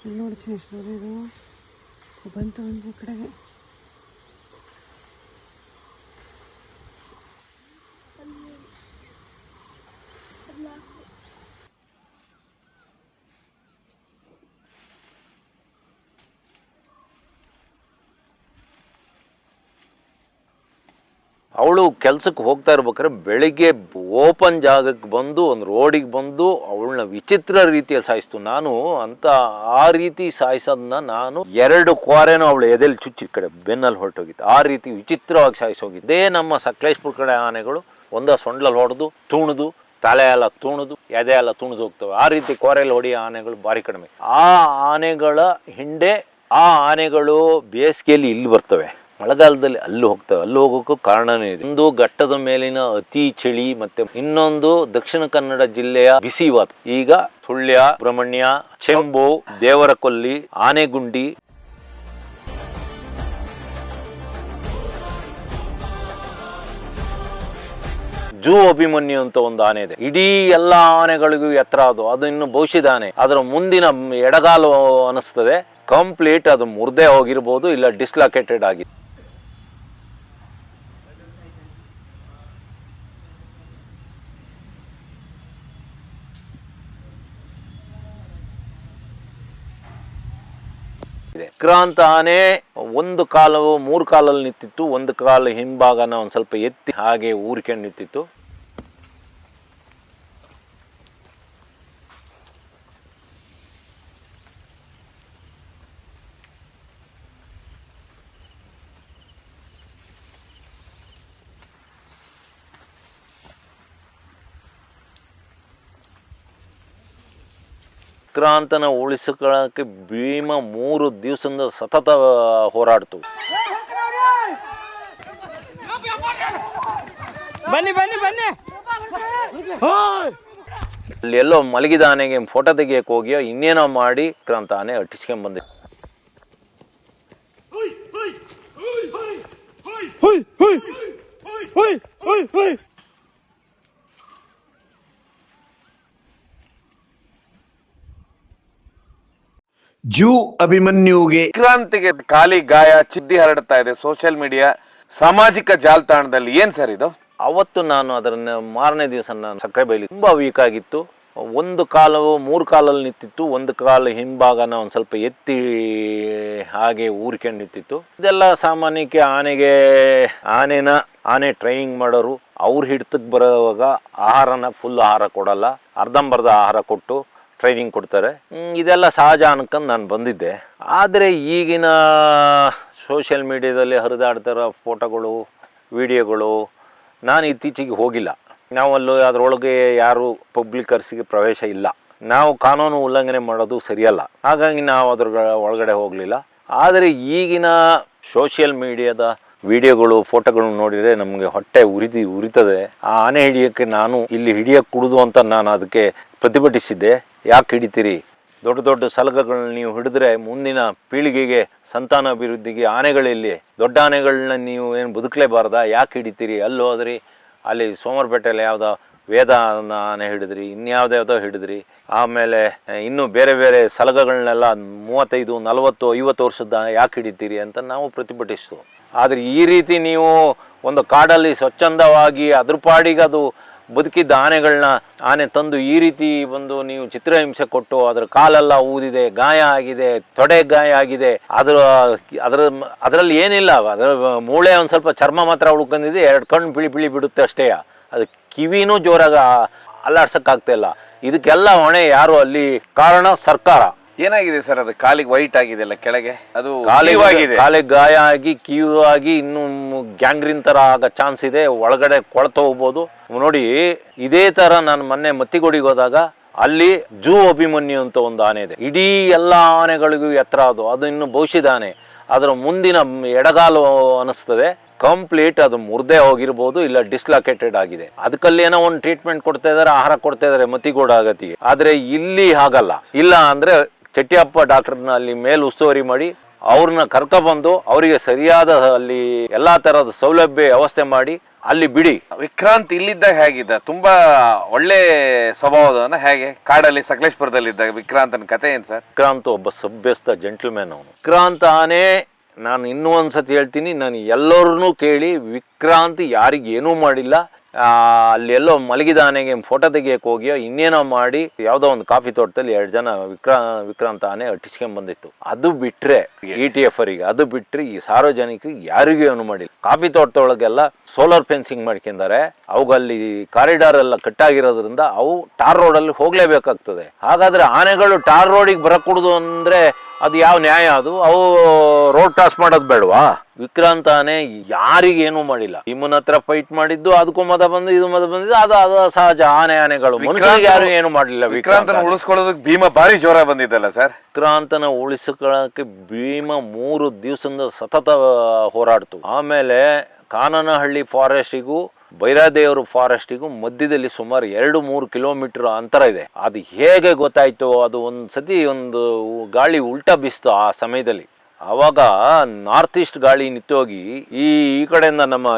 ಇಲ್ಲಿ ನೋಡಿ ಚಿನ್ನೇಶ್ವರ ಇದು. ಬಂತು ಒಂದು ಈ ಕಡೆಗೆ ಅವಳು ಕೆಲ್ಸಕ್ಕೆ ಹೋಗ್ತಾ ಇರ್ಬೇಕಾದ್ರೆ ಬೆಳಿಗ್ಗೆ ಓಪನ್ ಜಾಗಕ್ಕೆ ಬಂದು, ಒಂದು ರೋಡಿಗೆ ಬಂದು ಅವಳನ್ನ ವಿಚಿತ್ರ ರೀತಿಯಲ್ಲಿ ಸಾಯಿಸ್ತು. ನಾನು ಅಂತ ಆ ರೀತಿ ಸಾಯಿಸೋದನ್ನ ನಾನು ಎರಡು ಕ್ವಾರೆನೂ ಅವಳು ಎದೆಲ್ ಚುಚ್ಚಿ ಕಡೆ ಬೆನ್ನಲ್ಲಿ ಹೊರಟೋಗಿತ್ತು ಆ ರೀತಿ ವಿಚಿತ್ರವಾಗಿ ಸಾಯಿಸೋಗಿದ್ದೇ. ನಮ್ಮ ಸಕಲೇಶ್ಪುರ ಕಡೆ ಆನೆಗಳು, ಒಂದ ಸೊಂಡ್ಲಲ್ಲಿ ಹೊಡೆದು, ತುಣಿದು, ತಲೆ ಎಲ್ಲ ತುಣಿದು, ಎದೆ ಎಲ್ಲ ತುಣಿದು ಹೋಗ್ತವೆ. ಆ ರೀತಿ ಕೋರೆಯಲ್ಲಿ ಹೊಡೆಯೋ ಆನೆಗಳು ಭಾರಿ ಕಡಿಮೆ. ಆ ಆನೆಗಳ ಹಿಂಡೆ, ಆ ಆನೆಗಳು ಬೇಸಿಗೆಯಲ್ಲಿ ಇಲ್ಲಿ ಬರ್ತವೆ. ಮಳೆಗಾಲದಲ್ಲಿ ಅಲ್ಲಿ ಹೋಗ್ತವೆ. ಅಲ್ಲಿ ಹೋಗೋಕ್ಕೂ ಕಾರಣನೇ ಇದೆ. ಒಂದು ಘಟ್ಟದ ಮೇಲಿನ ಅತಿ ಚಳಿ ಮತ್ತೆ ಇನ್ನೊಂದು ದಕ್ಷಿಣ ಕನ್ನಡ ಜಿಲ್ಲೆಯ ಬಿಸಿವಾತ. ಈಗ ಸುಳ್ಯ ಬ್ರಹ್ಮಣ್ಯ ಚೆಂಬು, ದೇವರಕೊಲ್ಲಿ, ಆನೆಗುಂಡಿ. ಜೂ ಅಭಿಮನ್ಯು ಅಂತ ಒಂದು ಆನೆ ಇದೆ. ಇಡೀ ಎಲ್ಲ ಆನೆಗಳಿಗೂ ಎತ್ತರ ಅದು. ಅದು ಇನ್ನು ಬಹುಶಿದ ಆನೆ. ಅದರ ಮುಂದಿನ ಎಡಗಾಲು ಅನಿಸ್ತದೆ. ಕಂಪ್ಲೀಟ್ ಅದು ಮುರ್ದೆ ಹೋಗಿರ್ಬೋದು, ಇಲ್ಲ ಡಿಸ್ಲಾಕೇಟೆಡ್ ಆಗಿ. ಆನೆ ಒಂದು ಕಾಲವು ಮೂರು ಕಾಲಲ್ಲಿ ನಿಂತಿತ್ತು, ಒಂದು ಕಾಲು ಹಿಂಭಾಗನ ಒಂದು ಸ್ವಲ್ಪ ಎತ್ತಿ ಹಾಗೆ ಊರ್ಕೊಂಡು ನಿಂತಿತ್ತು. ವಿಕ್ರಾಂತನ ಉಳಿಸ್ಕೊಳ್ಳೋಕೆ ಭೀಮ ಮೂರು ದಿವಸದಿಂದ ಸತತ ಹೋರಾಡ್ತು ಬನ್ನಿ ಬನ್ನಿ ಬನ್ನಿ ಅಲ್ಲಿ ಎಲ್ಲೋ ಮಲಗಿದ ಆನೆಗೆ ಫೋಟೋ ತೆಗಿಯಕ್ಕೆ ಹೋಗಿಯೋ ಇನ್ನೇನೋ ಮಾಡಿ ಕ್ರಾಂತ ಆನೆ ಅಟ್ಟಿಸ್ಕೊಂಡ್ ಬಂದೆ ಜೂ ಅಭಿಮನ್ಯುಗೆ ವಿಕ್ರಾಂತಿಗೆ ಖಾಲಿ ಗಾಯ ಚಿದ್ದಿ ಹರಡ್ತಾ ಇದೆ ಸೋಷಿಯಲ್ ಮೀಡಿಯಾ ಸಾಮಾಜಿಕ ಜಾಲತಾಣದಲ್ಲಿ. ಏನ್ ಸರ್ ಇದು? ಅವತ್ತು ನಾನು ಅದನ್ನ ಮಾರನೇ ದಿವಸ ನಾನು ಸಕ್ಕರೆ ಬೈಲಿ ತುಂಬಾ ವೀಕ್ ಆಗಿತ್ತು. ಒಂದು ಕಾಲವು ಮೂರು ಕಾಲಲ್ಲಿ ನಿಂತಿತ್ತು ಒಂದು ಕಾಲು ಹಿಂಭಾಗನ ಒಂದು ಸ್ವಲ್ಪ ಎತ್ತಿ ಹಾಗೆ ಊರ್ಕೊಂಡು ನಿಂತಿತ್ತು. ಇದೆಲ್ಲ ಸಾಮಾನ್ಯಕ್ಕೆ ಆನೆಗೆ ಆನೆನ ಆನೆ ಟ್ರೈನಿಂಗ್ ಮಾಡೋರು. ಅವ್ರ ಹಿಡ್ತಕ್ಕೆ ಬರೋವಾಗ ಆಹಾರನ ಫುಲ್ ಆಹಾರ ಕೊಡಲ್ಲ ಅರ್ಧಂಬರ್ಧ ಆಹಾರ ಕೊಟ್ಟು ಟ್ರೈನಿಂಗ್ ಕೊಡ್ತಾರೆ. ಇದೆಲ್ಲ ಸಹಜ ಅನ್ಕೊಂಡು ನಾನು ಬಂದಿದ್ದೆ. ಆದರೆ ಈಗಿನ ಸೋಷಿಯಲ್ ಮೀಡಿಯಾದಲ್ಲಿ ಹರಿದಾಡ್ತಿರೋ ಫೋಟೋಗಳು ವಿಡಿಯೋಗಳು ನಾನು ಇತ್ತೀಚೆಗೆ ಹೋಗಿಲ್ಲ. ನಾವಲ್ಲೂ ಅದರೊಳಗೆ ಯಾರು ಪಬ್ಲಿಕರ್ಸಿಗೆ ಪ್ರವೇಶ ಇಲ್ಲ. ನಾವು ಕಾನೂನು ಉಲ್ಲಂಘನೆ ಮಾಡೋದು ಸರಿಯಲ್ಲ. ಹಾಗಾಗಿ ನಾವು ಅದ್ರ ಒಳಗಡೆ ಹೋಗಲಿಲ್ಲ. ಆದರೆ ಈಗಿನ ಸೋಷಿಯಲ್ ಮೀಡಿಯಾದ ವಿಡಿಯೋಗಳು ಫೋಟೋಗಳನ್ನು ನೋಡಿದರೆ ನಮಗೆ ಹೊಟ್ಟೆ ಉರಿದಿ, ಉರಿತದೆ. ಆ ಆನೆ ಹಿಡಿಯೋಕ್ಕೆ ನಾನು ಇಲ್ಲಿ ಹಿಡಿಯೋಕ್ಕೆ ಕುಡಿದು ಅಂತ ನಾನು ಅದಕ್ಕೆ ಪ್ರತಿಭಟಿಸಿದ್ದೆ. ಯಾಕೆ ಹಿಡಿತೀರಿ? ದೊಡ್ಡ ದೊಡ್ಡ ಸಲಗಗಳನ್ನ ನೀವು ಹಿಡಿದ್ರೆ ಮುಂದಿನ ಪೀಳಿಗೆಗೆ ಸಂತಾನಾಭಿವೃದ್ಧಿಗೆ ಆನೆಗಳಿಲ್ಲಿ ದೊಡ್ಡ ಆನೆಗಳನ್ನ ನೀವು ಏನು ಬದುಕಲೇಬಾರ್ದಾ? ಯಾಕೆ ಹಿಡಿತೀರಿ? ಅಲ್ಲಿ ಹೋದ್ರಿ ಅಲ್ಲಿ ಸೋಮವಾರಪೇಟೆಯಲ್ಲಿ ಯಾವುದೋ ವೇದ ಆನೆ ಹಿಡಿದ್ರಿ ಇನ್ಯಾವುದ್ಯಾವುದೋ ಹಿಡಿದ್ರಿ. ಆಮೇಲೆ ಇನ್ನೂ ಬೇರೆ ಬೇರೆ ಸಲಗಗಳನ್ನೆಲ್ಲ ಮೂವತ್ತೈದು, ನಲವತ್ತು, ಐವತ್ತು ವರ್ಷದ ಯಾಕೆ ಹಿಡಿತೀರಿ ಅಂತ ನಾವು ಪ್ರತಿಭಟಿಸ್ತು ಆದರೆ ಈ ರೀತಿ ನೀವು ಒಂದು ಕಾಡಲ್ಲಿ ಸ್ವಚ್ಛಂದವಾಗಿ ಅದ್ರ ಪಾಡಿಗೆ ಅದು ಬದುಕಿದ್ದ ಆನೆಗಳನ್ನ ಆನೆ ತಂದು ಈ ರೀತಿ ಒಂದು ನೀವು ಚಿತ್ರಹಿಂಸೆ ಕೊಟ್ಟು ಅದರ ಕಾಲೆಲ್ಲ ಊದಿದೆ, ಗಾಯ ಆಗಿದೆ, ತೊಡೆ ಗಾಯ ಆಗಿದೆ. ಅದ್ರ, ಅದರ, ಅದರಲ್ಲಿ ಏನಿಲ್ಲ. ಅದರ ಮೂಳೆ ಒಂದು ಸ್ವಲ್ಪ ಚರ್ಮ ಮಾತ್ರ ಉಳ್ಕೊಂಡಿದೆ, ಎರಡು ಕಣ್ಣು ಬಿಳಿ ಬಿಳಿ ಬಿಡುತ್ತೆ ಅಷ್ಟೇ. ಅದು ಕಿವಿನೂ ಜೋರಾಗ ಅಲ್ಲಾಡ್ಸೋಕ್ಕಾಗ್ತಾ ಇಲ್ಲ. ಇದಕ್ಕೆಲ್ಲ ಹೊಣೆ ಯಾರು ಅಲ್ಲಿ? ಕಾರಣ ಸರ್ಕಾರ. ಏನಾಗಿದೆ ಸರ್ ಅದು? ಕಾಲಿಗೆ ವೈಟ್ ಆಗಿದೆ ಅಲ್ಲ ಕೆಳಗೆ? ಅದು ಕಾಲಿಗೆ ಆಗಿದೆ. ಕಾಲಿಗೆ ಗಾಯ ಆಗಿ ಕ್ಯೂ ಆಗಿ ಇನ್ನು ಗ್ಯಾಂಗ್ರಿನ್ ತರ ಆಗೋ ಚಾನ್ಸ್ ಇದೆ. ಒಳಗಡೆ ಕೊಳ್ತಾ ಹೋಗ್ಬೋದು. ನೋಡಿ ಇದೇ ತರ ನಾನು ಮೊನ್ನೆ ಮತ್ತಿಗೋಡಿಗೆ ಹೋದಾಗ ಅಲ್ಲಿ ಜೂ ಅಭಿಮನ್ಯು ಅಂತ ಒಂದು ಆನೆ ಇದೆ. ಇಡೀ ಎಲ್ಲ ಆನೆಗಳಿಗೂ ಎತ್ತರ ಅದು. ಅದು ಇನ್ನು ಬಹುಶಿದ ಆನೆ. ಅದರ ಮುಂದಿನ ಎಡಗಾಲು ಅನಿಸ್ತದೆ. ಕಂಪ್ಲೀಟ್ ಅದು ಮುರ್ದೆ ಹೋಗಿರ್ಬೋದು ಇಲ್ಲ ಡಿಸ್ಲಾಕೇಟೆಡ್ ಆಗಿದೆ. ಅದಕ್ಕಲ್ಲಿ ಏನೋ ಒಂದು ಟ್ರೀಟ್ಮೆಂಟ್ ಕೊಡ್ತಾ ಇದಾರೆ ಆಹಾರ ಕೊಡ್ತಾ ಇದಾರೆ ಮತಿಗೋಡ ಆಗತಿಗೆ. ಆದ್ರೆ ಇಲ್ಲಿ ಹಾಗಲ್ಲ. ಇಲ್ಲ ಅಂದ್ರೆ ಚಟ್ಟಿಯಪ್ಪ ಡಾಕ್ಟರ್ನ ಅಲ್ಲಿ ಮೇಲ್ ಉಸ್ತುವಾರಿ ಮಾಡಿ ಅವ್ರನ್ನ ಕರ್ಕೊಬಂದು ಅವರಿಗೆ ಸರಿಯಾದ ಅಲ್ಲಿ ಎಲ್ಲಾ ತರಹದ ಸೌಲಭ್ಯ ವ್ಯವಸ್ಥೆ ಮಾಡಿ ಅಲ್ಲಿ ಬಿಡಿ. ವಿಕ್ರಾಂತ್ ಇಲ್ಲಿದ್ದ ಹೇಗಿದ್ದ ತುಂಬಾ ಒಳ್ಳೆ ಸ್ವಭಾವದವನ ಹೇಗೆ? ಕಾಡಲ್ಲಿ ಸಕಲೇಶ್ಪುರದಲ್ಲಿದ್ದಾಗ ವಿಕ್ರಾಂತನ ಕತೆ ಏನ್ ಸರ್? ವಿಕ್ರಾಂತ್ ಒಬ್ಬ ಸಭ್ಯಸ್ಥ ಜೆಂಟ್ಲ್ಮ್ಯಾನ್ ಅವನು. ವಿಕ್ರಾಂತ್ ಆನೆ ನಾನು ಇನ್ನೂ ಒಂದ್ಸತಿ ಹೇಳ್ತೀನಿ ನಾನು ಎಲ್ಲರನ್ನೂ ಕೇಳಿ ವಿಕ್ರಾಂತ್ ಯಾರಿಗೇನೂ ಮಾಡಿಲ್ಲ ಅಲ್ಲಿ ಎಲ್ಲೋ ಮಲಗಿದ ಆನೆಗೆ ಫೋಟೋ ತೆಗಿಯಕ್ಕೆ ಹೋಗಿಯೋ, ಇನ್ನೇನೋ ಮಾಡಿ ಯಾವುದೋ ಒಂದು ಕಾಫಿ ತೋಟದಲ್ಲಿ ಎರಡು ಜನ ವಿಕ್ರಾ, ವಿಕ್ರಾಂತ ಆನೆ ಅಟ್ಟಿಸ್ಕೊಂಡ್ ಬಂದಿತ್ತು. ಅದು ಬಿಟ್ರೆ ಇ ಟಿ ಎಫ್ ಅವರಿಗೆ, ಅದು ಬಿಟ್ರೆ ಈ ಸಾರ್ವಜನಿಕರಿಗೆ ಯಾರಿಗೂ ಏನು ಮಾಡಿಲ್ಲ. ಕಾಫಿ ತೋಟದೊಳಗೆಲ್ಲ ಸೋಲಾರ್ ಫೆನ್ಸಿಂಗ್ ಮಾಡ್ಕೊಂಡಾರೆ. ಅವುಗಳಲ್ಲಿ ಕಾರಿಡಾರ್ ಎಲ್ಲ ಕಟ್ಟಾಗಿರೋದ್ರಿಂದ ಅವು ಟಾರ್ ರೋಡಲ್ಲಿ ಹೋಗ್ಲೇಬೇಕಾಗ್ತದೆ. ಹಾಗಾದ್ರೆ ಆನೆಗಳು ಟಾರ್ ರೋಡಿಗೆ ಬರಕೂಡುದು ಅಂದ್ರೆ ಅದು ಯಾವ ನ್ಯಾಯ ಅದು? ಅವು ರೋಡ್ ಕ್ರಾಸ್ ಮಾಡೋದು ಬೇಡವಾ? ವಿಕ್ರಾಂತ್ ಆನೆ ಯಾರಿಗೇನು ಮಾಡಿಲ್ಲ. ಇಮ್ಮನ ಹತ್ರ ಫೈಟ್ ಮಾಡಿದ್ದು ಅದಕ್ಕೂ ಮದ ಬಂದು ಇದು ಮದ ಬಂದಿದ್ದು ಅದು ಅದು ಸಹಜ ಆನೆ ಆನೆಗಳು. ಮನುಷ್ಯರಿಗೆ ಯಾರು ಏನು ಮಾಡಲಿಲ್ಲ ವಿಕ್ರಾಂತನ ವಿಕ್ರಾಂತ ಉಳಿಸ್ಕೊಳ್ಳೋದಕ್ಕೆ ಭೀಮ ಭಾರಿ ಜೋರ ಬಂದಿದ್ದಲ್ಲ ಸರ್? ವಿಕ್ರಾಂತನ ಉಳಿಸ್ಕೊಳ್ಳೋಕೆ ಭೀಮ ಮೂರು ದಿವಸದಿಂದ ಸತತ ಹೋರಾಡ್ತು. ಆಮೇಲೆ ಕಾನನಹಳ್ಳಿ ಫಾರೆಸ್ಟಿಗೂ ಬೈರಾದೇವರು ಫಾರೆಸ್ಟಿಗೂ ಮಧ್ಯದಲ್ಲಿ ಸುಮಾರು ಎರಡು ಮೂರು ಕಿಲೋಮೀಟರ್ ಅಂತರ ಇದೆ. ಅದು ಹೇಗೆ ಗೊತ್ತಾಯ್ತು? ಅದು ಒಂದು ಸತಿ ಒಂದು ಗಾಳಿ ಉಲ್ಟಾ ಬೀಸ್ತು ಆ ಸಮಯದಲ್ಲಿ. ಆವಾಗ ನಾರ್ತ್ ಈಸ್ಟ್ ಗಾಳಿ ನಿತ್ತೋಗಿ ಈ ಈ ಕಡೆಯಿಂದ ನಮ್ಮ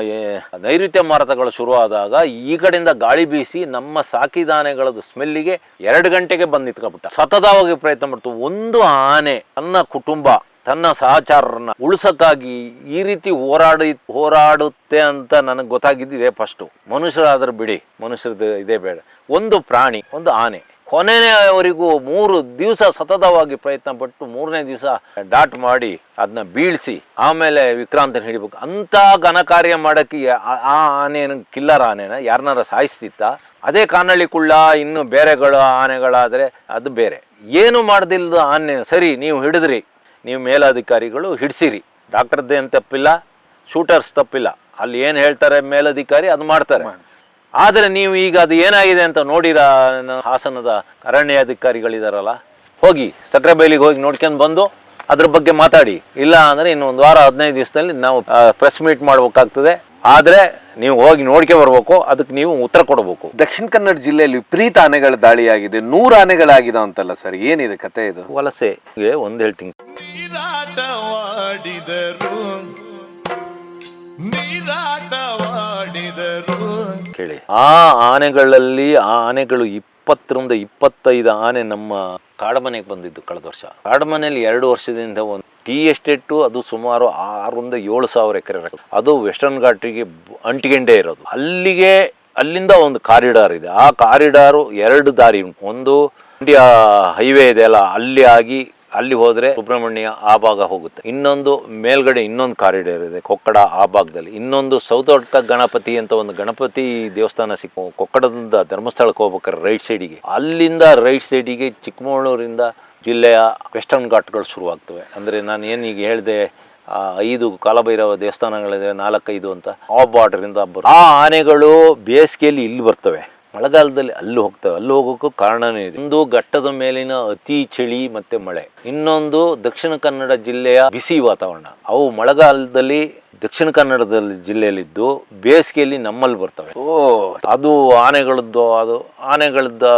ನೈಋತ್ಯ ಮಾರುತಗಳು ಶುರುವಾದಾಗ ಈ ಕಡೆಯಿಂದ ಗಾಳಿ ಬೀಸಿ ನಮ್ಮ ಸಾಕಿದಾನೆಗಳದ್ದು ಸ್ಮೆಲ್ಲಿಗೆ ಎರಡು ಗಂಟೆಗೆ ಬಂದು ನಿಂತ್ಕೊಬಿಟ್ಟ. ಸತತವಾಗಿ ಪ್ರಯತ್ನ ಮಾಡ್ತು. ಒಂದು ಆನೆ ತನ್ನ ಕುಟುಂಬ, ತನ್ನ ಸಹಚಾರರನ್ನ ಉಳಿಸಕ್ಕಾಗಿ ಈ ರೀತಿ ಹೋರಾಡಿ, ಹೋರಾಡುತ್ತೆ ಅಂತ ನನಗೆ ಗೊತ್ತಾಗಿದ್ದಿದೆ ಫಸ್ಟು ಮನುಷ್ಯರಾದ್ರೆ ಬಿಡಿ, ಮನುಷ್ಯರದ್ದು ಇದೇ ಬೇಡ. ಒಂದು ಪ್ರಾಣಿ, ಒಂದು ಆನೆ. ಕೊನೆಯವರೆಗೂ ಮೂರು ದಿವಸ ಸತತವಾಗಿ ಪ್ರಯತ್ನ ಪಟ್ಟು ಮೂರನೇ ದಿವಸ ಡಾಟ್ ಮಾಡಿ ಅದನ್ನ ಬೀಳಿಸಿ ಆಮೇಲೆ ವಿಕ್ರಾಂತನ ಹಿಡಿಬೇಕು. ಅಂತ ಘನ ಕಾರ್ಯ ಮಾಡಕ್ಕೆ ಆ- ಆನೆನ ಕಿಲ್ಲರ್ ಆನೆನ ಯಾರನ್ನಾರ ಸಾಯಿಸ್ತಿತ್ತ? ಅದೇ ಕಾನಳ್ಳಿ ಕುಳ್ಳ, ಇನ್ನು ಬೇರೆಗಳು ಆನೆಗಳಾದರೆ ಅದು ಬೇರೆ. ಏನು ಮಾಡ್ದಿಲ್ದ ಆನೆ? ಸರಿ, ನೀವು ಹಿಡಿದ್ರಿ. ನೀವು ಮೇಲಾಧಿಕಾರಿಗಳು ಹಿಡಿಸಿರಿ. ಡಾಕ್ಟರ್ದೇನು ತಪ್ಪಿಲ್ಲ, ಶೂಟರ್ಸ್ ತಪ್ಪಿಲ್ಲ. ಅಲ್ಲಿ ಏನು ಹೇಳ್ತಾರೆ ಮೇಲಧಿಕಾರಿ? ಅದು ಮಾಡ್ತಾರೆ. ಆದರೆ ನೀವು ಈಗ ಅದು ಏನಾಗಿದೆ ಅಂತ ನೋಡಿರ ಹಾಸನದ ಅರಣ್ಯಾಧಿಕಾರಿಗಳಿದಾರಲ್ಲ ಹೋಗಿ ಸಕ್ರೆಬೈಲಿಗೆ ಹೋಗಿ ನೋಡ್ಕೊಂಡು ಬಂದು ಅದ್ರ ಬಗ್ಗೆ ಮಾತಾಡಿ. ಇಲ್ಲ ಅಂದರೆ ಇನ್ನು ಒಂದು ವಾರ ಹದಿನೈದು ದಿವಸದಲ್ಲಿ ನಾವು ಪ್ರೆಸ್ ಮೀಟ್ ಮಾಡ್ಬೇಕಾಗ್ತದೆ. ಆದರೆ ನೀವು ಹೋಗಿ ನೋಡ್ಕೆ ಬರಬೇಕು ಅದಕ್ಕೆ ನೀವು ಉತ್ತರ ಕೊಡಬೇಕು. ದಕ್ಷಿಣ ಕನ್ನಡ ಜಿಲ್ಲೆಯಲ್ಲಿ ವಿಪರೀತ ಆನೆಗಳ ದಾಳಿಯಾಗಿದೆ. ನೂರು ಆನೆಗಳಾಗಿದೆ ಅಂತಲ್ಲ ಸರ್ ಏನಿದೆ ಕತೆ ಇದು? ವಲಸೆ ಒಂದು ಹೇಳ್ತೀನಿ. ನೀರಾಟವಾಡಿದರು. ನೀರಾಟವಾಡಿದರು. ಕೇಳಿ ಆ ಆನೆಗಳಲ್ಲಿ, ಆ ಆನೆಗಳು ಇಪ್ಪತ್ತರಿಂದ ಇಪ್ಪತ್ತೈದು ಆನೆ ನಮ್ಮ ಕಾಡಮನೆಗೆ ಬಂದಿದ್ದು ಕಳೆದ ವರ್ಷ. ಕಾಡಮನೆಯಲ್ಲಿ ಎರಡು ವರ್ಷದಿಂದ ಒಂದು ಟೀ ಎಸ್ಟೇಟು, ಅದು ಸುಮಾರು ಆರರಿಂದ ಏಳು ಸಾವಿರ ಎಕರೆ ಅದು ವೆಸ್ಟರ್ನ್ ಘಾಟಿಗೆ ಅಂಟಿಗೆಂಡೇ ಇರೋದು. ಅಲ್ಲಿಗೆ, ಅಲ್ಲಿಂದ ಒಂದು ಕಾರಿಡಾರ್ ಇದೆ. ಆ ಕಾರಿಡಾರು ಎರಡು ದಾರಿ ಒಂದು, ಇಂಡಿಯಾ ಹೈವೇ ಇದೆ ಅಲ್ಲ, ಅಲ್ಲಿ ಆಗಿ ಅಲ್ಲಿ ಹೋದ್ರೆ ಸುಬ್ರಹ್ಮಣ್ಯ ಆ ಭಾಗ ಹೋಗುತ್ತೆ. ಇನ್ನೊಂದು ಮೇಲ್ಗಡೆ ಇನ್ನೊಂದು ಕಾರಿಡಾರ್ ಇದೆ, ಕೊಕ್ಕಡ ಆ ಭಾಗದಲ್ಲಿ. ಇನ್ನೊಂದು ಸೌತಡ್ಕ ಗಣಪತಿ ಅಂತ ಒಂದು ಗಣಪತಿ ದೇವಸ್ಥಾನ ಸಿಕ್ಕ, ಕೊಕ್ಕಡದಿಂದ ಧರ್ಮಸ್ಥಳಕ್ಕೆ ಹೋಗ್ಬೇಕಾರೆ ರೈಟ್ ಸೈಡಿಗೆ ಅಲ್ಲಿಂದ ರೈಟ್ ಸೈಡಿಗೆ ಚಿಕ್ಕಮಗಳೂರಿಂದ ಜಿಲ್ಲೆಯ ವೆಸ್ಟರ್ನ್ ಘಾಟ್ಗಳು ಶುರುವಾಗ್ತವೆ. ಅಂದರೆ ನಾನು ಏನು ಈಗ ಹೇಳಿದೆ ಐದು ಕಾಲಭೈರವ ದೇವಸ್ಥಾನಗಳಿದೆ, ನಾಲ್ಕೈದು ಅಂತ, ಆ ಬಾರ್ಡರಿಂದ ಬರು ಆ ಆನೆಗಳು ಬೇಸಿಗೆಯಲ್ಲಿ ಇಲ್ಲಿ ಬರ್ತವೆ. ಮಳೆಗಾಲದಲ್ಲಿ ಅಲ್ಲಿ ಹೋಗ್ತವೆ. ಅಲ್ಲಿ ಹೋಗೋಕ್ಕೂ ಕಾರಣನೇ ಇದೆ. ಒಂದು ಘಟ್ಟದ ಮೇಲಿನ ಅತಿ ಚಳಿ ಮತ್ತೆ ಮಳೆ. ಇನ್ನೊಂದು ದಕ್ಷಿಣ ಕನ್ನಡ ಜಿಲ್ಲೆಯ ಬಿಸಿ ವಾತಾವರಣ. ಅವು ಮಳೆಗಾಲದಲ್ಲಿ ದಕ್ಷಿಣ ಕನ್ನಡದಲ್ಲಿ ಜಿಲ್ಲೆಯಲ್ಲಿದ್ದು ಬೇಸಿಗೆಯಲ್ಲಿ ನಮ್ಮಲ್ಲಿ ಬರ್ತವೆ. ಓ, ಅದು ಆನೆಗಳದ್ದು ಅದು ಆನೆಗಳದ್ದು,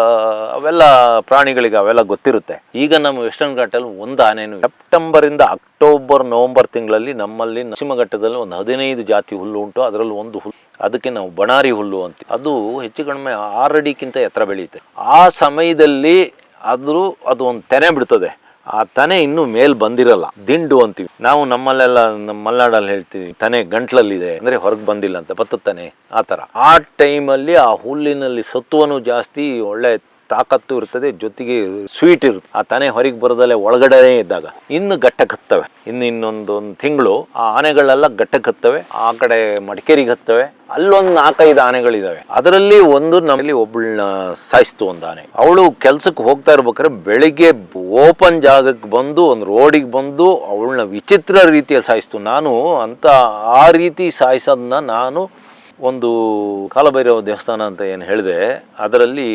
ಅವೆಲ್ಲ ಪ್ರಾಣಿಗಳಿಗೆ ಅವೆಲ್ಲ ಗೊತ್ತಿರುತ್ತೆ. ಈಗ ನಮ್ಮ ವೆಸ್ಟರ್ನ್ ಘಾಟಲ್ಲಿ ಒಂದು ಆನೆನು ಸೆಪ್ಟೆಂಬರ್ ಇಂದ ಅಕ್ಟೋಬರ್ ನವೆಂಬರ್ ತಿಂಗಳಲ್ಲಿ ನಮ್ಮಲ್ಲಿ ಪಶ್ಚಿಮ ಘಟ್ಟದಲ್ಲಿ ಒಂದು ಹದಿನೈದು ಜಾತಿ ಹುಲ್ಲು ಉಂಟು. ಅದರಲ್ಲಿ ಒಂದು ಹುಲ್ಲು, ಅದಕ್ಕೆ ನಾವು ಬಣಾರಿ ಹುಲ್ಲು ಅಂತ ಅದು ಹೆಚ್ಚು ಕಡಿಮೆ ಆರಡಿಕ್ಕಿಂತ ಎತ್ತರ ಬೆಳೆಯುತ್ತೆ. ಆ ಸಮಯದಲ್ಲಿ ಆದರೂ ಅದು ಒಂದು ತೆನೆ ಬಿಡ್ತದೆ. ಆ ತನೆ ಇನ್ನೂ ಮೇಲ್ ಬಂದಿರಲ್ಲ. ದಿಂಡು ಅಂತೀವಿ. ನಾವು ನಮ್ಮಲ್ಲೆಲ್ಲ ನಮ್ಮ ಮಲೆನಾಡಲ್ಲಿ ಹೇಳ್ತೀವಿ, ತನೆ ಗಂಟ್ಲಲ್ಲಿದೆ. ಅಂದ್ರೆ ಹೊರಗೆ ಬಂದಿಲ್ಲ ಅಂತ, ಬತ್ತತ್ತಾನೆ. ಆ ಥರ ಆ ಟೈಮಲ್ಲಿ ಆ ಹುಲ್ಲಿನಲ್ಲಿ ಸತ್ವನು ಜಾಸ್ತಿ, ಒಳ್ಳೆ ತಾಕತ್ತು ಇರ್ತದೆ, ಜೊತೆಗೆ ಸ್ವೀಟ್ ಇರುತ್ತೆ. ಆ ತನೆ ಹೊರಗೆ ಬರೋದಲ್ಲೇ ಒಳಗಡೆ ಇದ್ದಾಗ ಇನ್ನು ಗಟ್ಟಕ್ಕೆ ಹತ್ತವೆ ಇನ್ನು ಇನ್ನೊಂದು ಒಂದು ತಿಂಗಳು ಆ ಆನೆಗಳೆಲ್ಲ ಗಟ್ಟಕ್ಕೆ ಹತ್ತವೆ ಆ ಕಡೆ ಮಡಿಕೇರಿಗೆ ಹತ್ತವೆ. ಅಲ್ಲೊಂದು ನಾಲ್ಕೈದು ಆನೆಗಳಿದಾವೆ. ಅದರಲ್ಲಿ ಒಂದು ನಮ್ಮಲ್ಲಿ ಒಬ್ಬಳನ್ನ ಸಾಯಿಸ್ತು ಒಂದು ಆನೆ. ಅವಳು ಕೆಲ್ಸಕ್ಕೆ ಹೋಗ್ತಾ ಇರ್ಬೇಕಾದ್ರೆ ಬೆಳಿಗ್ಗೆ ಓಪನ್ ಜಾಗಕ್ಕೆ ಬಂದು, ಒಂದು ರೋಡಿಗೆ ಬಂದು ಅವಳನ್ನ ವಿಚಿತ್ರ ರೀತಿಯಲ್ಲಿ ಸಾಯಿಸ್ತು. ನಾನು ಅಂತ ಆ ರೀತಿ ಸಾಯಿಸೋದನ್ನ ನಾನು ಒಂದು ಕಾಲಭೈರವ ದೇವಸ್ಥಾನ ಅಂತ ಏನು ಹೇಳಿದೆ, ಅದರಲ್ಲಿ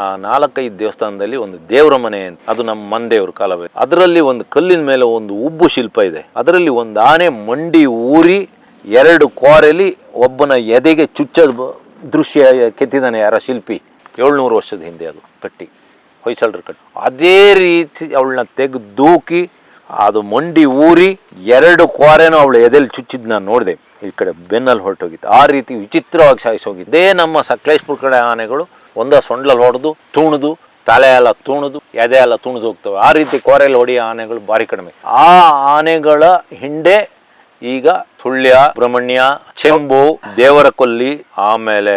ಆ ನಾಲ್ಕೈದು ದೇವಸ್ಥಾನದಲ್ಲಿ ಒಂದು ದೇವರ ಮನೆ ಅಂತ, ಅದು ನಮ್ಮ ಮಂದೇವರು ಕಾಲಭೈರ ಅದರಲ್ಲಿ ಒಂದು ಕಲ್ಲಿನ ಮೇಲೆ ಒಂದು ಉಬ್ಬು ಶಿಲ್ಪ ಇದೆ. ಅದರಲ್ಲಿ ಒಂದು ಆನೆ ಮಂಡಿ ಊರಿ ಎರಡು ಕೋರೆಲಿ ಒಬ್ಬನ ಎದೆಗೆ ಚುಚ್ಚ ದೃಶ್ಯ ಕೆತ್ತಿದ್ದಾನೆ ಯಾರ ಶಿಲ್ಪಿ. ಏಳ್ನೂರು ವರ್ಷದ ಹಿಂದೆ ಅದು ಕಟ್ಟಿ, ಹೊಯ್ಸಳರು ಕಟ್ಟಿ. ಅದೇ ರೀತಿ ಅವಳನ್ನ ತೆಗೆದು ದೂಕಿ, ಅದು ಮಂಡಿ ಊರಿ ಎರಡು ಕೋರೆನೂ ಅವಳು ಎದೆಲಿ ಚುಚ್ಚಿದ್ದು ನಾನು ನೋಡಿದೆ. ಈ ಕಡೆ ಬೆನ್ನಲ್ಲಿ ಹೊರಟೋಗಿತ್ತು. ಆ ರೀತಿ ವಿಚಿತ್ರವಾಗಿ ಸಾಯಿಸಿ ಹೋಗಿತ್ತು ಇದೇ ನಮ್ಮ ಸಕಲೇಶ್ಪುರ ಕಡೆ ಆನೆಗಳು ಒಂದ ಸೊಂಡ್ಲಲ್ಲಿ ಹೊಡೆದು, ತುಣಿದು, ತಲೆ ಎಲ್ಲ ತುಣಿದು, ಎದೆ ಎಲ್ಲ ತುಣಿದು ಹೋಗ್ತವೆ. ಆ ರೀತಿ ಕೋರೆಯಲ್ಲಿ ಹೊಡೆಯೋ ಆನೆಗಳು ಭಾರಿ ಕಡಿಮೆ. ಆ ಆನೆಗಳ ಹಿಂಡೆ ಈಗ ಸುಳ್ಯ ಬ್ರಹ್ಮಣ್ಯ ಚೆಂಬು, ದೇವರಕೊಲ್ಲಿ, ಆಮೇಲೆ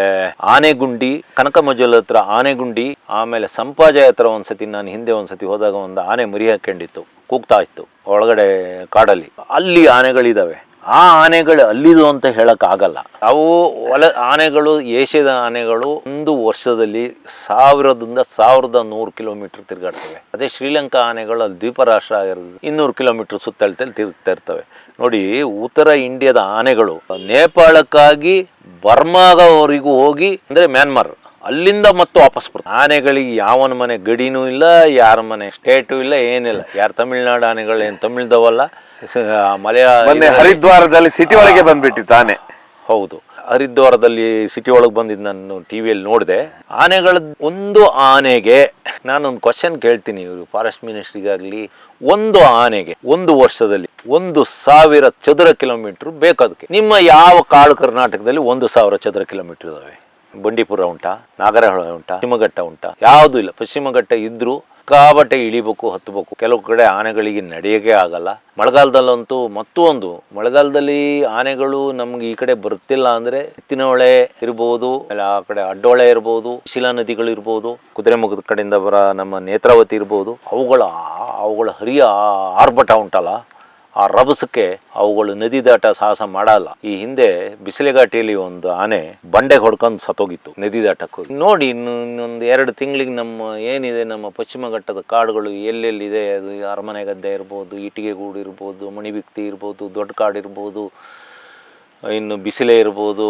ಆನೆಗುಂಡಿ ಕನಕಮಜಲ್ ಹತ್ರ ಆನೆಗುಂಡಿ, ಆಮೇಲೆ ಸಂಪಾಜಯ ಹತ್ರ ಒಂದ್ಸತಿ ನಾನು ಹಿಂದೆ ಒಂದ್ಸತಿ ಹೋದಾಗ ಒಂದು ಆನೆ ಮರಿ ಹಾಕೊಂಡಿತ್ತು ಕೂಗ್ತಾ ಇತ್ತು ಒಳಗಡೆ ಕಾಡಲ್ಲಿ. ಅಲ್ಲಿ ಆನೆಗಳಿದಾವೆ. ಆ ಆನೆಗಳು ಅಲ್ಲಿದು ಅಂತ ಹೇಳಕ್ ಆಗಲ್ಲ ಅವು ಹೊಲ ಆನೆಗಳು, ಏಷ್ಯಾದ ಆನೆಗಳು ಒಂದು ವರ್ಷದಲ್ಲಿ ಸಾವಿರದಿಂದ ಸಾವಿರದ ನೂರು ಕಿಲೋಮೀಟರ್ ತಿರುಗಾಡ್ತವೆ. ಅದೇ ಶ್ರೀಲಂಕಾ ಆನೆಗಳು ಅಲ್ಲಿ ದ್ವೀಪ ರಾಷ್ಟ್ರ ಆಗಿರೋದು. ಇನ್ನೂರು ಕಿಲೋಮೀಟರ್ ಸುತ್ತಳತೆಯಲ್ಲಿ ತಿರುಗ್ತಾ ಇರ್ತವೆ ನೋಡಿ, ಉತ್ತರ ಇಂಡಿಯಾದ ಆನೆಗಳು ನೇಪಾಳಕ್ಕಾಗಿ ಬರ್ಮಾದವರೆಗೂ ಹೋಗಿ ಅಂದ್ರೆ ಮ್ಯಾನ್ಮಾರ್. ಅಲ್ಲಿಂದ ಮತ್ತು ವಾಪಸ್ ಬರ್ತದೆ ಆನೆಗಳಿಗೆ ಯಾವನ ಮನೆ ಗಡಿನೂ ಇಲ್ಲ, ಯಾರ ಮನೆ ಸ್ಟೇಟು ಇಲ್ಲ, ಏನಿಲ್ಲ. ಯಾರು ತಮಿಳ್ನಾಡು ಆನೆಗಳು ಏನು ತಮಿಳ್ದವಲ್ಲ ಮಲಯಾ ಮೊನ್ನೆ ಹರಿದ್ವಾರದಲ್ಲಿ ಸಿಟಿ ಒಳಗೆ ಬಂದ್ಬಿಟ್ಟು ತಾನೆ. ಹೌದು. ಹರಿದ್ವಾರದಲ್ಲಿ ಸಿಟಿ ಒಳಗೆ ಬಂದಿದ್ದು ನಾನು ಟಿ ವಿಯಲ್ಲಿ ನೋಡಿದೆ. ಆನೆಗಳ ಒಂದು ಆನೆಗೆ ನಾನೊಂದು ಕ್ವಶನ್ ಕೇಳ್ತೀನಿ ಇವರು ಫಾರೆಸ್ಟ್ ಮಿನಿಸ್ಟ್ರಿಗಾಗಲಿ ಒಂದು ಆನೆಗೆ ಒಂದು ವರ್ಷದಲ್ಲಿ ಒಂದು ಸಾವಿರ ಚದರ ಕಿಲೋಮೀಟರ್ ಬೇಕದಕ್ಕೆ. ನಿಮ್ಮ ಯಾವ ಕಾಡು ಕರ್ನಾಟಕದಲ್ಲಿ ಒಂದು ಸಾವಿರ ಚದರ ಕಿಲೋಮೀಟರ್ ಇದಾವೆ? ಬಂಡೀಪುರ ಉಂಟಾ ನಾಗರಹೊಳೆ ಉಂಟಾ ಪಶ್ಚಿಮಘಟ್ಟ ಉಂಟಾ ಯಾವುದೂ ಇಲ್ಲ. ಪಶ್ಚಿಮಘಟ್ಟ ಇದ್ರೂ ಸಿಕ್ಕಾಬಟ್ಟೆ ಇಳಿಬೇಕು ಹತ್ತಬೇಕು ಕೆಲವು ಕಡೆ ಆನೆಗಳಿಗೆ ನಡೆಯೋಕೆ ಆಗಲ್ಲ. ಮಳೆಗಾಲದಲ್ಲಂತೂ ಮತ್ತೂ ಒಂದು, ಮಳೆಗಾಲದಲ್ಲಿ ಆನೆಗಳು ನಮ್ಗೆ ಈ ಕಡೆ ಬರುತ್ತಿಲ್ಲ ಅಂದ್ರೆ ಎತ್ತಿನಹೊಳೆ ಇರ್ಬೋದು ಆಮೇಲೆ ಆ ಕಡೆ ಅಡ್ಡೊಳೆ ಇರ್ಬೋದು, ಶಿಲಾ ನದಿಗಳು ಇರ್ಬೋದು, ಕುದುರೆಮುಖದ ಕಡೆಯಿಂದ ಬರ ನಮ್ಮ ನೇತ್ರಾವತಿ ಇರ್ಬೋದು. ಅವುಗಳ ಅವುಗಳ ಹರಿಯ ಆರ್ಭಟ ಉಂಟಲ್ಲ? ಆ ರಭಸಕ್ಕೆ ಅವುಗಳು ನದಿ ದಾಟ ಸಾಹಸ ಮಾಡಲ್ಲ. ಈ ಹಿಂದೆ ಬಿಸಿಲೆಗಾಟಿಯಲ್ಲಿ ಒಂದು ಆನೆ ಬಂಡೆ ಹೊಡ್ಕೊಂಡು ಸತ್ತೋಗಿತ್ತು ನದಿ ದಾಟಕ್ಕೂ. ನೋಡಿ, ಇನ್ನು ಇನ್ನೊಂದು ಎರಡು ತಿಂಗಳಿಗೆ ನಮ್ಮ ಏನಿದೆ, ನಮ್ಮ ಪಶ್ಚಿಮ ಘಟ್ಟದ ಕಾಡುಗಳು ಎಲ್ಲೆಲ್ಲಿದೆ? ಅದು ಅರಮನೆ ಗದ್ದೆ ಇರ್ಬೋದು ಇಟ್ಟಿಗೆ ಗೂಡು ಇರ್ಬೋದು ಮಣಿಬಿಕ್ತಿ ಇರ್ಬೋದು ದೊಡ್ಡ ಕಾಡು ಇರ್ಬೋದು, ಇನ್ನು ಬಿಸಿಲೆ ಇರ್ಬೋದು,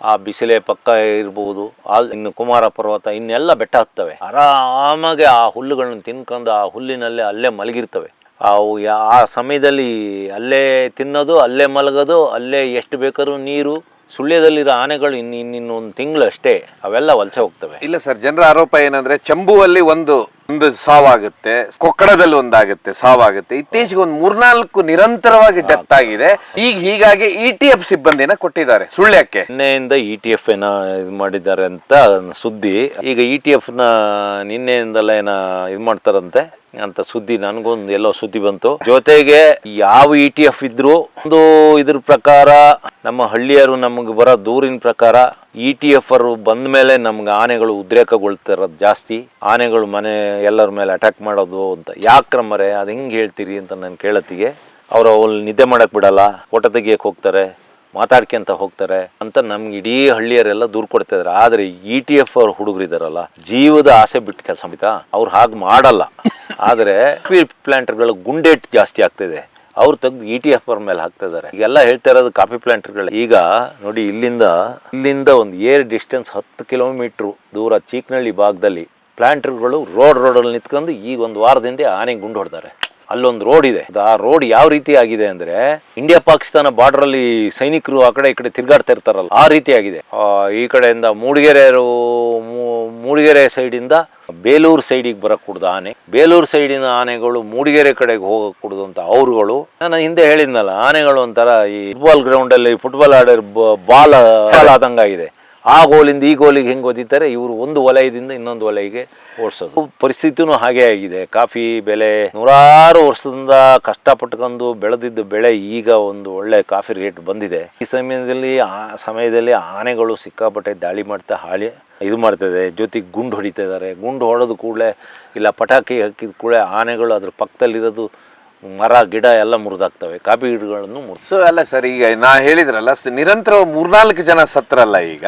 ಆ ಬಿಸಿಲೆ ಪಕ್ಕ ಇರ್ಬೋದು, ಆ ಇನ್ನು ಕುಮಾರ ಪರ್ವತ, ಇನ್ನೆಲ್ಲ ಬೆಟ್ಟ ಹತ್ತವೆ. ಆರಾಮಾಗಿ ಆ ಹುಲ್ಲುಗಳನ್ನು ತಿನ್ಕೊಂಡು ಆ ಹುಲ್ಲಿನಲ್ಲೇ ಅಲ್ಲೇ ಮಲಗಿರ್ತವೆ. ಅವು ಆ ಸಮಯದಲ್ಲಿ ಅಲ್ಲೇ ತಿನ್ನೋದು, ಅಲ್ಲೇ ಮಲಗೋದು, ಅಲ್ಲೇ ಎಷ್ಟು ಬೇಕಾದ್ರೂ ನೀರು, ಸುಳ್ಯದಲ್ಲಿರೋ ಆನೆಗಳು ಇನ್ನು ಇನ್ನೊಂದು ತಿಂಗಳು ಅಷ್ಟೇ ಅವೆಲ್ಲ ವಲಸೆ ಹೋಗ್ತವೆ. ಇಲ್ಲ ಸರ್, ಜನರ ಆರೋಪ ಏನಂದ್ರೆ, ಚಂಬುವಲ್ಲಿ ಒಂದು ಒಂದು ಸಾವಾಗುತ್ತೆ ಕೊಕ್ಕಡದಲ್ಲಿ ಒಂದಾಗುತ್ತೆ ಸಾವಾಗುತ್ತೆ. ಇತ್ತೀಚೆಗೆ ಒಂದು ಮೂರ್ನಾಲ್ಕು ನಿರಂತರವಾಗಿ ಡೆತ್ ಆಗಿದೆ. ಈಗ ಹೀಗಾಗಿ ಇ ಟಿ ಎಫ್ ಸಿಬ್ಬಂದಿನ ಕೊಟ್ಟಿದ್ದಾರೆ. ಸುಳ್ಯಕ್ಕೆ ನಿನ್ನೆಯಿಂದ ಇ ಟಿ ಎಫ್ ಏನ ಇದು ಮಾಡಿದ್ದಾರೆ ಅಂತ ಸುದ್ದಿ. ಈಗ ಇ ಟಿ ಎಫ್ನ ನಿನ್ನೆಯಿಂದಲೇ ಏನ ಇದು ಮಾಡ್ತಾರಂತೆ ಅಂತ ಸುದ್ದಿ. ನನಗೊಂದು ಎಲ್ಲೋ ಸುದ್ದಿ ಬಂತು. ಜೊತೆಗೆ ಯಾವ ಇ ಟಿ ಎಫ್ ಇದ್ರು ಒಂದು ಇದ್ರ ಪ್ರಕಾರ ನಮ್ಮ ಹಳ್ಳಿಯರು ನಮಗೆ ಬರೋ ದೂರಿನ ಪ್ರಕಾರ ಇ ಟಿ ಎಫ್ ಅವರು ಬಂದ ಮೇಲೆ ನಮ್ಗೆ ಆನೆಗಳು ಉದ್ರೇಕಗೊಳ್ತಿರೋದು ಜಾಸ್ತಿ. ಆನೆಗಳು ಮನೆ ಎಲ್ಲರ ಮೇಲೆ ಅಟ್ಯಾಕ್ ಮಾಡೋದು ಅಂತ. ಯಾಕ್ರಮರೆ ಅದು ಹೆಂಗೆ ಹೇಳ್ತೀರಿ ಅಂತ ನಾನು ಕೇಳತ್ತಿಗೆ. ಅವ್ರು ಅಲ್ಲಿ ನಿದ್ದೆ ಮಾಡಕ್ಕೆ ಬಿಡಲ್ಲ. ಫೋಟೋ ತೆಗಿಯಕ್ಕೆ ಹೋಗ್ತಾರೆ. ಮಾತಾಡ್ಕೊಂತ ಹೋಗ್ತಾರೆ ಅಂತ ನಮ್ಗೆ ಇಡೀ ಹಳ್ಳಿಯರೆಲ್ಲ ದೂರ ಕೊಡ್ತಾ ಇದಾರೆ. ಆದ್ರೆ ಇ ಟಿ ಎಫ್ ಅವ್ರ ಹುಡುಗರು ಇದಾರಲ್ಲ ಜೀವದ ಆಸೆ ಬಿಟ್ಟು ಕೆಲಸ ಅವ್ರು ಹಾಗೆ ಮಾಡಲ್ಲ. ಆದ್ರೆ ಪ್ಲಾಂಟರ್ಗಳ ಗುಂಡೇಟ್ ಜಾಸ್ತಿ ಆಗ್ತಿದೆ ಅವ್ರು ತೆಗ್ದು ಇ ಟಿ ಎಫ್ ಅವ್ರ ಮೇಲೆ ಹಾಕ್ತಾ ಇದಾರೆ ಈಗೆಲ್ಲ ಹೇಳ್ತಾ ಇರೋದು ಕಾಫಿ ಪ್ಲಾಂಟರ್ಗಳು. ಈಗ ನೋಡಿ ಇಲ್ಲಿಂದ ಇಲ್ಲಿಂದ ಒಂದು ಏರ್ ಡಿಸ್ಟೆನ್ಸ್ ಹತ್ತು ಕಿಲೋಮೀಟ್ರು ದೂರ ಚೀಕ್ನಳ್ಳಿ ಭಾಗದಲ್ಲಿ ಪ್ಲಾಂಟರ್ಗಳು ರೋಡ್ ರೋಡಲ್ಲಿ ನಿಂತ್ಕೊಂಡು ಈಗ ಒಂದು ವಾರದಿಂದ ಆನೆ ಗುಂಡು ಹೊಡ್ತಾರೆ ಅಲ್ಲೊಂದು ರೋಡ್ ಇದೆ. ಆ ರೋಡ್ ಯಾವ ರೀತಿ ಆಗಿದೆ ಅಂದ್ರೆ ಇಂಡಿಯಾ ಪಾಕಿಸ್ತಾನ ಬಾರ್ಡರ್ ಅಲ್ಲಿ ಸೈನಿಕರು ಆ ಕಡೆ ಈ ಕಡೆ ತಿರ್ಗಾಡ್ತಾ ಇರ್ತಾರಲ್ಲ, ಆ ರೀತಿ ಆಗಿದೆ. ಈ ಕಡೆಯಿಂದ ಮೂಡಿಗೆರೆ ಸೈಡ್ ಮೂಡಿಗೆರೆ ಸೈಡಿಂದ ಬೇಲೂರು ಸೈಡಿಗೆ ಬರಕ್ ಕುಡ್ದ ಆನೆ. ಬೇಲೂರು ಸೈಡಿನ ಆನೆಗಳು ಮೂಡಿಗೆರೆ ಕಡೆಗೆ ಹೋಗಕ್ ಕುಡ್ದು ಅಂತ ಅವ್ರುಗಳು, ನಾನು ಹಿಂದೆ ಹೇಳಿದ್ನಲ್ಲ, ಆನೆಗಳು ಒಂಥರ ಈ ಫುಟ್ಬಾಲ್ ಗ್ರೌಂಡ್ ಅಲ್ಲಿ ಫುಟ್ಬಾಲ್ ಆಡೋ ಬಾಲ್ ಆದಂಗಾಗಿದೆ. ಆ ಗೋಲಿಂದ ಈ ಗೋಲಿಗೆ ಹೆಂಗೆ ಓದಿತಾರೆ ಇವರು ಒಂದು ವಲಯದಿಂದ ಇನ್ನೊಂದು ವಲಯಕ್ಕೆ ಓಡಿಸೋದು. ಪರಿಸ್ಥಿತಿನೂ ಹಾಗೆ ಆಗಿದೆ. ಕಾಫಿ ಬೆಲೆ ನೂರಾರು ವರ್ಷದಿಂದ ಕಷ್ಟಪಟ್ಕೊಂಡು ಬೆಳೆದಿದ್ದ ಬೆಳೆ ಈಗ ಒಂದು ಒಳ್ಳೆ ಕಾಫಿ ರೇಟ್ ಬಂದಿದೆ. ಈ ಸಮಯದಲ್ಲಿ, ಆ ಸಮಯದಲ್ಲಿ ಆನೆಗಳು ಸಿಕ್ಕಾಪಟ್ಟೆ ದಾಳಿ ಮಾಡ್ತಾ ಹಾಳಿ, ಇದು ಮಾಡ್ತದೆ ಜೊತೆಗೆ ಗುಂಡು ಹೊಡಿತಾ ಇದ್ದಾರೆ. ಗುಂಡು ಹೊಡೆದ ಕೂಡಲೇ, ಇಲ್ಲ ಪಟಾಕಿ ಹಾಕಿದ ಕೂಡಲೇ ಆನೆಗಳು ಅದ್ರ ಪಕ್ಕದಲ್ಲಿರೋದು ಮರ, ಗಿಡ ಎಲ್ಲ ಮುರಿದಾಗ್ತವೆ. ಕಾಫಿ ಗಿಡಗಳನ್ನು ಮುರಿದು ಸೊ ಅಲ್ಲ ಸರ್, ಈಗ ನಾ ಹೇಳಿದ್ರಲ್ಲ, ಸ- ನಿರಂತರ ಮೂರ್ನಾಲ್ಕು ಜನ ಸತ್ರಲ್ಲ ಈಗ.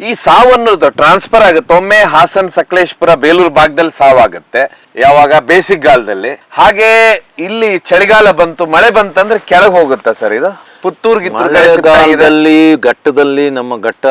ಈ ಸಾವನ್ನೋದು ಟ್ರಾನ್ಸ್ಫರ್ ಆಗುತ್ತೆ. ಒಮ್ಮೆ ಹಾಸನ್, ಸಕಲೇಶ್ಪುರ, ಬೇಲೂರು ಭಾಗದಲ್ಲಿ ಸಾವಾಗುತ್ತೆ. ಯಾವಾಗ? ಬೇಸಿಗೆಗಾಲದಲ್ಲಿ. ಹಾಗೆ ಇಲ್ಲಿ ಚಳಿಗಾಲ ಬಂತು, ಮಳೆ ಬಂತಂದ್ರೆ ಕೆಳಗೆ ಹೋಗುತ್ತಾ ಸರ್ ಇದು? ಪುತ್ತೂರು ಮಳೆಗಾಲದಲ್ಲಿ ಘಟ್ಟದಲ್ಲಿ ನಮ್ಮ ಘಟ್ಟ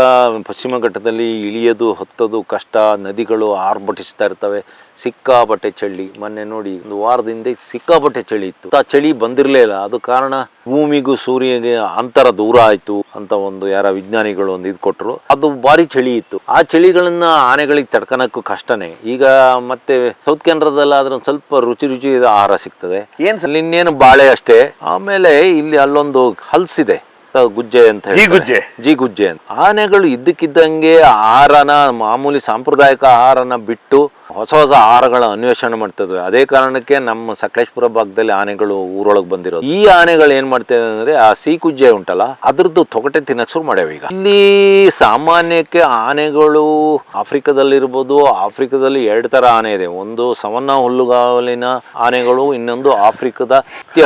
ಪಶ್ಚಿಮ ಘಟ್ಟದಲ್ಲಿ ಇಳಿಯೋದು ಹತ್ತೋದು ಕಷ್ಟ ನದಿಗಳು ಆರ್ಭಟಿಸ್ತಾ ಇರ್ತವೆ. ಸಿಕ್ಕಾಪಟ್ಟೆ ಚಳಿ. ಮೊನ್ನೆ ನೋಡಿ ಒಂದು ವಾರದಿಂದ ಸಿಕ್ಕಾಪಟ್ಟೆ ಚಳಿ ಇತ್ತು. ಆ ಚಳಿ ಬಂದಿರಲೇ ಇಲ್ಲ. ಅದು ಕಾರಣ ಭೂಮಿಗೂ ಸೂರ್ಯಗೆ ಅಂತರ ದೂರ ಆಯ್ತು ಅಂತ ಒಂದು ಯಾರ ವಿಜ್ಞಾನಿಗಳು ಒಂದು ಇದು ಕೊಟ್ಟರು ಅದು ಭಾರಿ ಚಳಿ ಇತ್ತು. ಆ ಚಳಿಗಳನ್ನ ಆನೆಗಳಿಗೆ ತಡ್ಕೊಳಕ್ಕೂ ಕಷ್ಟನೇ. ಈಗ ಮತ್ತೆ ಸೌತ್ ಕೇಂದ್ರದಲ್ಲಿ ಆದ್ರೆ ಒಂದ್ ಸ್ವಲ್ಪ ರುಚಿ ರುಚಿ ಆಹಾರ ಸಿಗ್ತದೆ. ಏನ್ ಇನ್ನೇನು ಬಾಳೆ ಅಷ್ಟೇ. ಆಮೇಲೆ ಇಲ್ಲಿ ಅಲ್ಲೊಂದು ಹಲ್ಸಿದೆ. ಗುಜ್ಜೆ ಅಂತ ಗುಜ್ಜೆ ಜಿ ಗುಜ್ಜೆ ಅಂತ. ಆನೆಗಳು ಇದ್ದಕ್ಕಿದ್ದಂಗೆ ಆಹಾರನ ಮಾಮೂಲಿ ಸಾಂಪ್ರದಾಯಿಕ ಆಹಾರನ ಬಿಟ್ಟು ಹೊಸ ಹೊಸ ಆಹಾರಗಳ ಅನ್ವೇಷಣೆ ಮಾಡ್ತದೆ ಅದೇ ಕಾರಣಕ್ಕೆ ನಮ್ಮ ಸಕಲೇಶ್ಪುರ ಭಾಗದಲ್ಲಿ ಆನೆಗಳು ಊರೊಳಗೆ ಬಂದಿರೋದು. ಈ ಆನೆಗಳು ಏನ್ ಮಾಡ್ತೇವೆ ಅಂದ್ರೆ ಆ ಸಿ ಕುಜ್ಜೆ ಉಂಟಲ್ಲ ಅದ್ರದ್ದು ತೊಗಟೆ ತಿನ್ನಕ್ ಶುರು ಮಾಡ್ಯಾವ ಈಗ. ಇಲ್ಲಿ ಸಾಮಾನ್ಯಕ್ಕೆ ಆನೆಗಳು ಆಫ್ರಿಕಾದಲ್ಲಿರ್ಬೋದು ಆಫ್ರಿಕಾದಲ್ಲಿ ಎರಡು ತರ ಆನೆ ಇದೆ. ಒಂದು ಸವನ್ನ ಹುಲ್ಲುಗಾವಲಿನ ಆನೆಗಳು ಇನ್ನೊಂದು ಆಫ್ರಿಕಾದ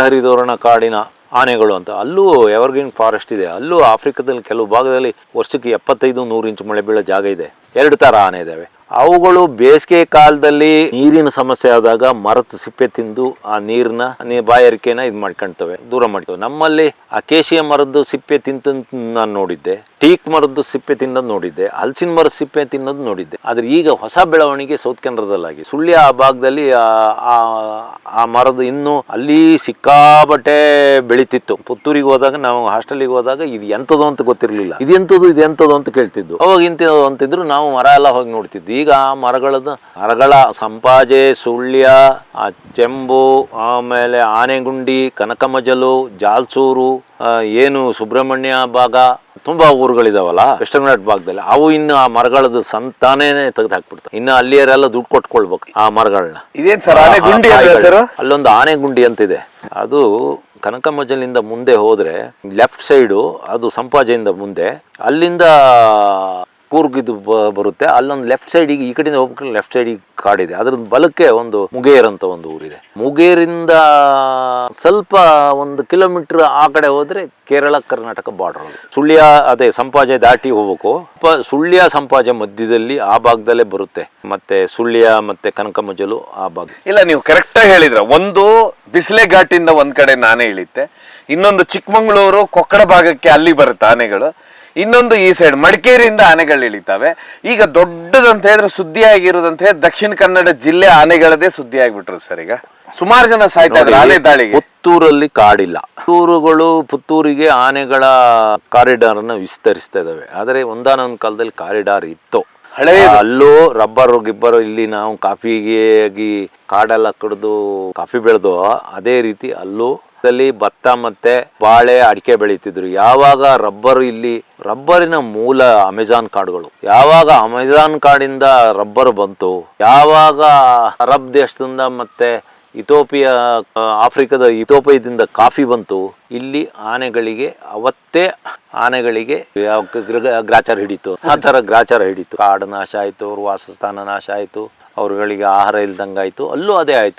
ಹರಿದೋರಣ ಕಾಡಿನ ಆನೆಗಳು ಅಂತ. ಅಲ್ಲೂ ಎವರ್ಗ್ರೀನ್ ಫಾರೆಸ್ಟ್ ಇದೆ. ಅಲ್ಲೂ ಆಫ್ರಿಕಾದಲ್ಲಿ ಕೆಲವು ಭಾಗದಲ್ಲಿ ವರ್ಷಕ್ಕೆ ಎಪ್ಪತ್ತೈದು ನೂರು ಇಂಚು ಮಳೆ ಬೀಳೋ ಜಾಗ ಇದೆ. ಎರಡು ತರ ಆನೆ ಇದ್ದಾವೆ ಅವುಗಳು ಬೇಸಿಗೆ ಕಾಲದಲ್ಲಿ ನೀರಿನ ಸಮಸ್ಯೆ ಆದಾಗ ಮರದ ಸಿಪ್ಪೆ ತಿಂದು ಆ ನೀರನ್ನ ಬಾಯಾರಿಕೆನ ಇದು ಮಾಡ್ಕೊಳ್ತವೆ ದೂರ ಮಾಡ್ತವೆ. ನಮ್ಮಲ್ಲಿ ಅಕೇಶಿಯ ಮರದ್ದು ಸಿಪ್ಪೆ ತಿಂತ ನಾನು ನೋಡಿದ್ದೆ. ಟೀಕ್ ಮರದ್ದು ಸಿಪ್ಪೆ ತಿನ್ನೋದು ನೋಡಿದ್ದೆ ಹಲಸಿನ ಮರದ ಸಿಪ್ಪೆ ತಿನ್ನೋದು ನೋಡಿದ್ದೆ. ಆದ್ರೆ ಈಗ ಹೊಸ ಬೆಳವಣಿಗೆ ಸೌತ್ ಕೇಂದ್ರದಲ್ಲಾಗಿ ಸುಳ್ಯ ಆ ಭಾಗದಲ್ಲಿ ಆ- ಮರದ ಇನ್ನು ಅಲ್ಲಿ ಸಿಕ್ಕಾಬಟ್ಟೆ ಬೆಳೀತಿತ್ತು. ಪುತ್ತೂರಿಗೆ ಹೋದಾಗ ನಾವು ಹಾಸ್ಟೆಲಿಗೆ ಹೋದಾಗ ಇದು ಎಂತದು ಅಂತ ಗೊತ್ತಿರಲಿಲ್ಲ. ಇದು ಎಂತದು ಇದು ಎಂತದು ಅಂತ ಕೇಳ್ತಿದ್ದು. ಅವಾಗ ಇಂಥದ್ದು ಅಂತಿದ್ರು ನಾವು ಮರ ಎಲ್ಲ ಹೋಗಿ ನೋಡ್ತಿದ್ವಿ. ಈಗ ಆ ಮರಗಳದ್ದು ಮರಗಳ ಸಂಪಾಜೆ, ಸುಳ್ಯ, ಆ ಚೆಂಬು, ಆಮೇಲೆ ಆನೆಗುಂಡಿ, ಕನಕಮಜಲು, ಜಾಲ್ಸೂರು ಏನು ಸುಬ್ರಹ್ಮಣ್ಯ ಭಾಗ ತುಂಬಾ ಊರುಗಳಿದಾವಲ್ಲ ವೆಸ್ಟರ್ನ್ ಘಾಟ್ ಭಾಗದಲ್ಲಿ ಅವು ಇನ್ನು ಆ ಮರಗಳದ್ದು ಸಂತಾನೇ ತೆಗೆದು ಹಾಕ್ಬಿಡ್ತಾರೆ ಇನ್ನು ಅಲ್ಲಿಯರೆಲ್ಲ ದುಡ್ಡು ಕೊಟ್ಕೊಳ್ಬೇಕು ಆ ಮರಗಳನ್ನ ಇದೇನು ಸರ್ ಆನೆ ಗುಂಡಿ ಸರ್? ಅಲ್ಲೊಂದು ಆನೆ ಗುಂಡಿ ಅಂತಿದೆ. ಅದು ಕನಕಮಜಲಿಂದ ಮುಂದೆ ಹೋದ್ರೆ ಲೆಫ್ಟ್ ಸೈಡು ಅದು ಸಂಪಾಜೆಯಿಂದ ಮುಂದೆ ಅಲ್ಲಿಂದ ಕೂರ್ಗಿದು ಬ- ಬರುತ್ತೆ. ಅಲ್ಲೊಂದು ಲೆಫ್ಟ್ ಸೈಡಿಗೆ ಈ ಕಡೆಯಿಂದ ಹೋಗ್ಬೇಕು ಲೆಫ್ಟ್ ಸೈಡಿಗೆ ಕಾಡಿದೆ. ಅದ್ರ ಬಲಕ್ಕೆ ಒಂದು ಮುಗೇರ್ ಅಂತ ಒಂದು ಊರಿದೆ. ಮುಗೇರಿಂದ ಸ್ವಲ್ಪ ಒಂದು ಕಿಲೋಮೀಟರ್ ಆ ಕಡೆ ಹೋದ್ರೆ ಕೇರಳ, ಕರ್ನಾಟಕ ಬಾರ್ಡರ್ ಸುಳ್ಯ, ಅದೇ ಸಂಪಾಜೆ ದಾಟಿ ಹೋಗ್ಬೇಕು. ಸುಳ್ಯ ಸಂಪಾಜೆ ಮಧ್ಯದಲ್ಲಿ ಆ ಭಾಗದಲ್ಲೇ ಬರುತ್ತೆ. ಮತ್ತೆ ಸುಳ್ಯ ಮತ್ತೆ ಕನಕಮಜಲು ಆ ಭಾಗ. ಇಲ್ಲ, ನೀವು ಕರೆಕ್ಟ್ ಆಗಿ ಹೇಳಿದ್ರ. ಒಂದು ಬಿಸಿಲೆ ಘಾಟಿಂದ ಒಂದ್ ಕಡೆ ನಾನೇ ಇಳಿತೆ. ಇನ್ನೊಂದು ಚಿಕ್ಕಮಂಗ್ಳೂರು ಕೊಕ್ಕಡ ಭಾಗಕ್ಕೆ ಅಲ್ಲಿ ಬರುತ್ತೆ ಆನೆಗಳು. ಇನ್ನೊಂದು ಈ ಸೈಡ್ ಮಡಿಕೇರಿಯಿಂದ ಆನೆಗಳು ಇಳಿತಾವೆ. ಈಗ ದೊಡ್ಡದಂತ ಹೇಳಿದ್ರೆ ಸುದ್ದಿ ಆಗಿರೋದಂತ ಹೇಳಿ ದಕ್ಷಿಣ ಕನ್ನಡ ಜಿಲ್ಲೆ ಆನೆಗಳದೇ ಸುದ್ದಿ ಆಗಿಬಿಟ್ರು ಸರ್ ಈಗ. ಸುಮಾರು ಜನ ಸಾಯ್ತಾ ಇದ್ರು ಆನೆ ದಾಳಿಗೆ. ಪುತ್ತೂರಲ್ಲಿ ಕಾಡಿಲ್ಲ. ಪುತ್ತೂರುಗಳು ಪುತ್ತೂರಿಗೆ ಆನೆಗಳ ಕಾರಿಡಾರ್ ಅನ್ನ ವಿಸ್ತರಿಸ್ತಾ ಇದಾವೆ ಆದರೆ ಒಂದಾನೊಂದು ಕಾಲದಲ್ಲಿ ಕಾರಿಡಾರ್ ಇತ್ತು. ಹಳೆ ಅಲ್ಲೂ ರಬ್ಬರ್ ಗಿಬ್ಬರು ಇಲ್ಲಿ ನಾವು ಕಾಫಿಗೆ ಕಾಡೆಲ್ಲ ಕಡಿದು ಕಾಫಿ ಬೆಳೆದು ಅದೇ ರೀತಿ ಅಲ್ಲೂ ಅಲ್ಲಿ ಭತ್ತ ಮತ್ತೆ ಬಾಳೆ ಅಡಿಕೆ ಬೆಳೀತಿದ್ರು. ಯಾವಾಗ ರಬ್ಬರ್ ಇಲ್ಲಿ, ರಬ್ಬರಿನ ಮೂಲ ಅಮೆಜಾನ್ ಕಾಡುಗಳು. ಯಾವಾಗ ಅಮೆಜಾನ್ ಕಾಡಿಂದ ರಬ್ಬರ್ ಬಂತು, ಯಾವಾಗ ಅರಬ್ ದೇಶದಿಂದ ಮತ್ತೆ ಇಥೋಪಿಯಾ ಆಫ್ರಿಕಾದ ಇಥೋಪಿಯದಿಂದ ಕಾಫಿ ಬಂತು, ಇಲ್ಲಿ ಆನೆಗಳಿಗೆ, ಅವತ್ತೇ ಆನೆಗಳಿಗೆ ಗ್ರಾಚಾರ ಹಿಡಿತು. ಆ ಥರ ಗ್ರಾಚಾರ ಹಿಡಿತು. ಕಾಡು ನಾಶ ಆಯಿತು, ವಾಸಸ್ಥಾನ ನಾಶ ಆಯಿತು, ಅವ್ರಗಳಿಗೆ ಆಹಾರ ಇಲ್ದಂಗಾಯ್ತು, ಅಲ್ಲೂ ಅದೇ ಆಯಿತು.